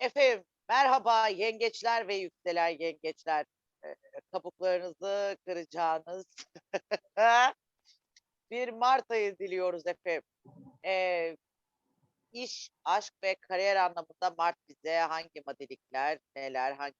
Efendim merhaba yengeçler ve yükselen yengeçler. Eee, kabuklarınızı kıracağınız bir mart ayı diliyoruz efendim. Eee, iş, aşk ve kariyer anlamında mart bize hangi maddelikler, neler, hangi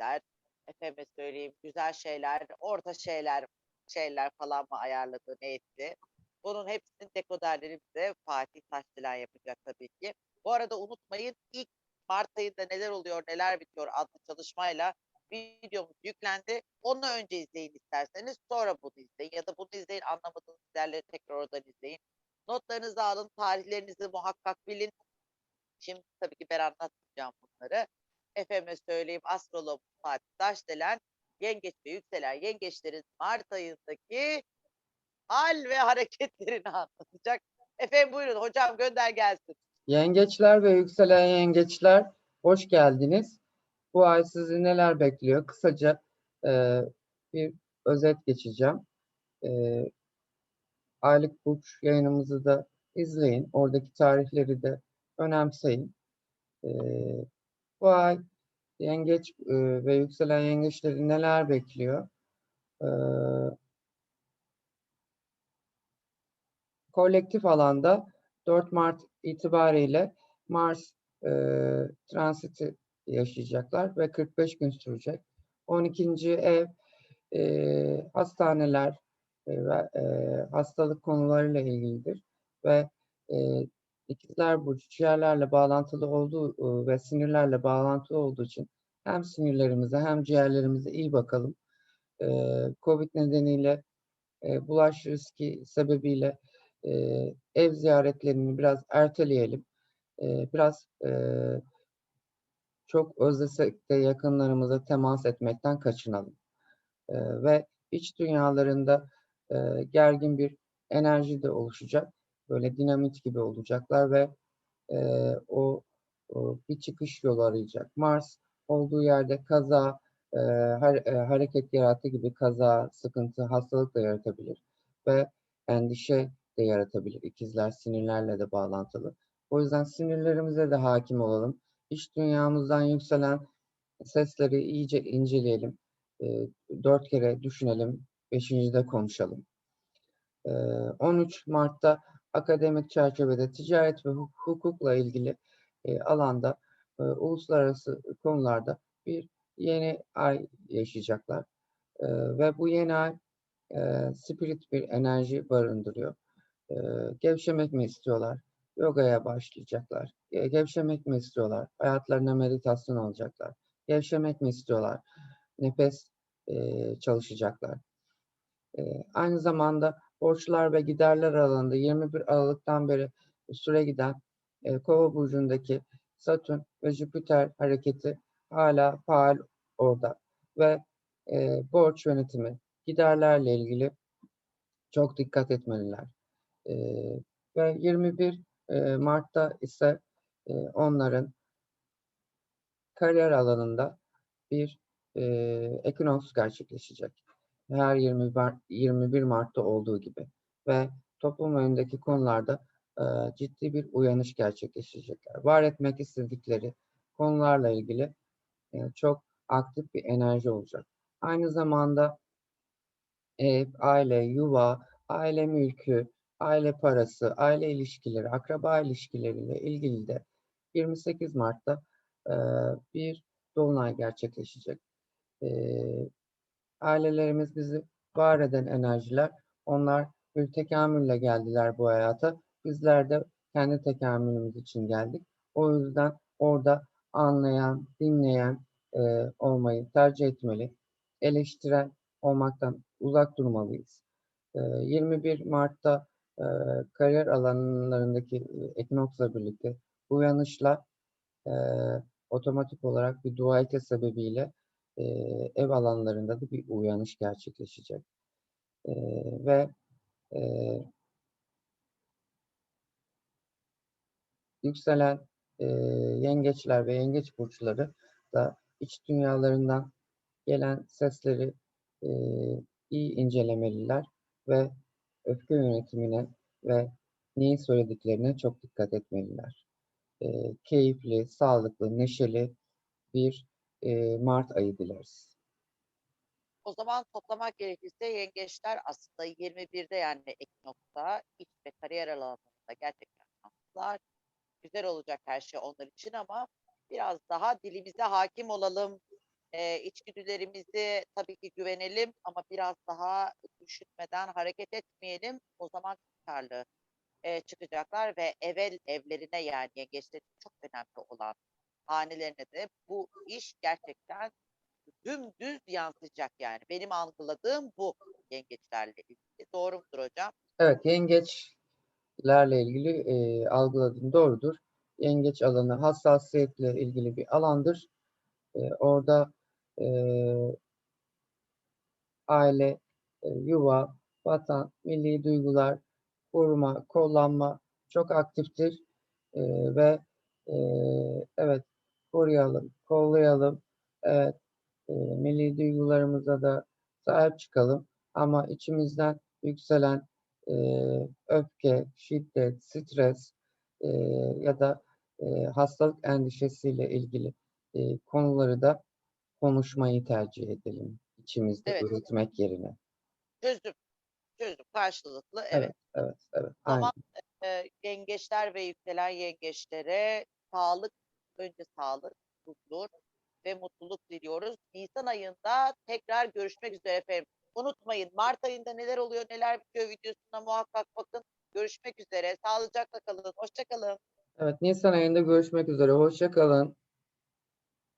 maddelikler, efendime söyleyeyim güzel şeyler, orta şeyler, şeyler falan mı ayarladı, ne etti? Bunun hepsinin dekoderleri bize Fatih Taşdelen yapacak tabii ki. Bu arada unutmayın ilk mart ayında neler oluyor, neler bitiyor adlı çalışmayla videomuz yüklendi. Onu önce izleyin isterseniz, sonra bunu izleyin ya da bunu izleyin anlamadığınız yerleri tekrar oradan izleyin. Notlarınızı alın, tarihlerinizi muhakkak bilin. Şimdi tabii ki ben anlatmayacağım bunları. Efendime söyleyeyim astrolog Fatih Taşdelen yengeç ve yükselen yengeçlerin mart ayındaki hal ve hareketlerini anlatacak. Efendim buyurun hocam gönder gelsin. Yengeçler ve yükselen yengeçler hoş geldiniz. Bu ay sizi neler bekliyor? Kısaca e, bir özet geçeceğim. E, aylık burç yayınımızı da izleyin. Oradaki tarihleri de önemseyin. E, bu ay yengeç e, ve yükselen yengeçleri neler bekliyor? E, kolektif alanda 4 Mart itibariyle Mars e, transiti yaşayacaklar ve 45 gün sürecek. 12. ev e, hastaneler e, ve e, hastalık konularıyla ilgilidir ve e, ikizler burcu ciğerlerle bağlantılı olduğu e, ve sinirlerle bağlantılı olduğu için hem sinirlerimize hem ciğerlerimize iyi bakalım. E, Covid nedeniyle e, bulaş riski sebebiyle e, ev ziyaretlerini biraz erteleyelim. E, biraz e, çok özlesek de yakınlarımıza temas etmekten kaçınalım. E, ve iç dünyalarında e, gergin bir enerji de oluşacak. Böyle dinamit gibi olacaklar ve e, o, o bir çıkış yolu arayacak. Mars olduğu yerde kaza, e, har- hareket yarattığı gibi kaza, sıkıntı, hastalık da yaratabilir. Ve endişe de yaratabilir. İkizler sinirlerle de bağlantılı. O yüzden sinirlerimize de hakim olalım. İç dünyamızdan yükselen sesleri iyice inceleyelim. E, dört kere düşünelim. Beşincide konuşalım. E, 13 Mart'ta akademik çerçevede ticaret ve huk- hukukla ilgili e, alanda e, uluslararası konularda bir yeni ay yaşayacaklar. E, ve bu yeni ay e, spirit bir enerji barındırıyor. E, gevşemek mi istiyorlar? Yogaya başlayacaklar. Gevşemek mi istiyorlar? Hayatlarına meditasyon alacaklar. Gevşemek mi istiyorlar? Nefes e, çalışacaklar. E, aynı zamanda borçlar ve giderler alanında 21 Aralık'tan beri süre giden e, Kova burcundaki Satürn ve Jüpiter hareketi hala faal orada ve e, borç yönetimi, giderlerle ilgili çok dikkat etmeliler. E, ve 21 e, Mart'ta ise e, onların kariyer alanında bir e, ekinoks gerçekleşecek. Her 20 Mart, 21 Mart'ta olduğu gibi ve toplum önündeki konularda e, ciddi bir uyanış gerçekleşecekler. Var etmek istedikleri konularla ilgili e, çok aktif bir enerji olacak. Aynı zamanda ev, aile, yuva, aile mülkü, aile parası, aile ilişkileri, akraba ilişkileriyle ilgili de 28 Mart'ta e, bir dolunay gerçekleşecek. E, ailelerimiz bizi var eden enerjiler. Onlar bir tekamülle geldiler bu hayata. Bizler de kendi tekamülümüz için geldik. O yüzden orada anlayan, dinleyen e, olmayı tercih etmeli. Eleştiren olmaktan uzak durmalıyız. E, 21 Mart'ta e, kariyer alanlarındaki e, ekinoksla birlikte uyanışla e, otomatik olarak bir dualite sebebiyle e, ev alanlarında da bir uyanış gerçekleşecek. E, ve e, yükselen e, yengeçler ve yengeç burçları da iç dünyalarından gelen sesleri e, iyi incelemeliler ve öfke yönetimine ve neyi söylediklerine çok dikkat etmeliler. e, keyifli, sağlıklı, neşeli bir e, Mart ayı dileriz. O zaman toplamak gerekirse yengeçler aslında 21'de yani ekinoks'ta iş ve kariyer alanında gerçekten şanslılar. Güzel olacak her şey onlar için ama biraz daha dilimize hakim olalım. Ee, içgüdülerimizi tabii ki güvenelim ama biraz daha düşünmeden hareket etmeyelim. O zaman karlı e, çıkacaklar ve evvel evlerine yani yengeçlerin çok önemli olan hanelerine de bu iş gerçekten dümdüz yansıyacak yani. Benim algıladığım bu yengeçlerle ilgili. Doğru mudur hocam? Evet, yengeçlerle ilgili e, algıladığım doğrudur. Yengeç alanı hassasiyetle ilgili bir alandır. E, orada e, aile, yuva, vatan, milli duygular, koruma, kollanma çok aktiftir. E, ve e, evet koruyalım, kollayalım. Evet, e, milli duygularımıza da sahip çıkalım. Ama içimizden yükselen e, öfke, şiddet, stres e, ya da e, hastalık endişesiyle ilgili e, konuları da konuşmayı tercih edelim. içimizde Evet. üretmek yerine. Çözüm. Çözüm karşılıklı. Evet. Evet, evet, evet. Aynen. Zaman e, yengeçler ve yükselen yengeçlere sağlık, önce sağlık, huzur ve mutluluk diliyoruz. Nisan ayında tekrar görüşmek üzere efendim. Unutmayın Mart ayında neler oluyor, neler bitiyor videosuna muhakkak bakın. Görüşmek üzere. Sağlıcakla kalın. Hoşça kalın. Evet, Nisan ayında görüşmek üzere. Hoşça kalın.